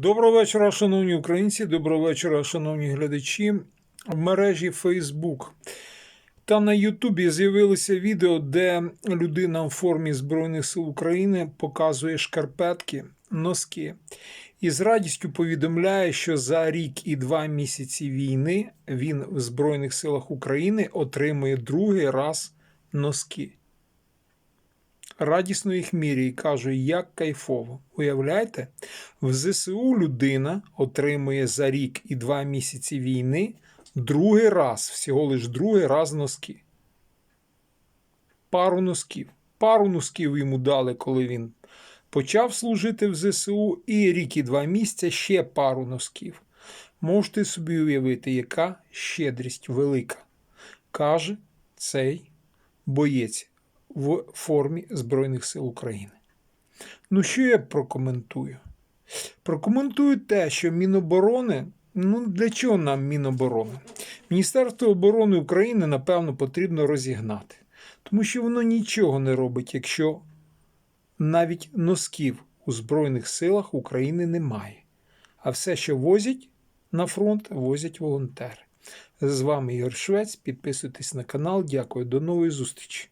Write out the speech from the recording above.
Доброго вечора, шановні українці. Доброго вечора, шановні глядачі. В мережі Facebook та на Ютубі з'явилося відео, де людина в формі Збройних сил України показує шкарпетки, носки і з радістю повідомляє, що за рік і два місяці війни він в Збройних силах України отримує другий раз носки. Радісно їх міряє і каже, як кайфово. Уявляєте, в ЗСУ людина отримує за рік і два місяці війни другий раз, всього лиш другий раз носки. Пару носків. Пару носків йому дали, коли він почав служити в ЗСУ, і рік і два місяці ще пару носків. Можете собі уявити, яка щедрість велика, каже цей боєць в формі Збройних сил України. Ну, що я прокоментую? Прокоментую те, що Міноборони. Ну, для чого нам Міноборони? Міністерство оборони України, напевно, потрібно розігнати, тому що воно нічого не робить, якщо навіть носків у Збройних силах України немає. А все, що возять на фронт, возять волонтери. З вами Ігор Швець. Підписуйтесь на канал. Дякую, до нової зустрічі.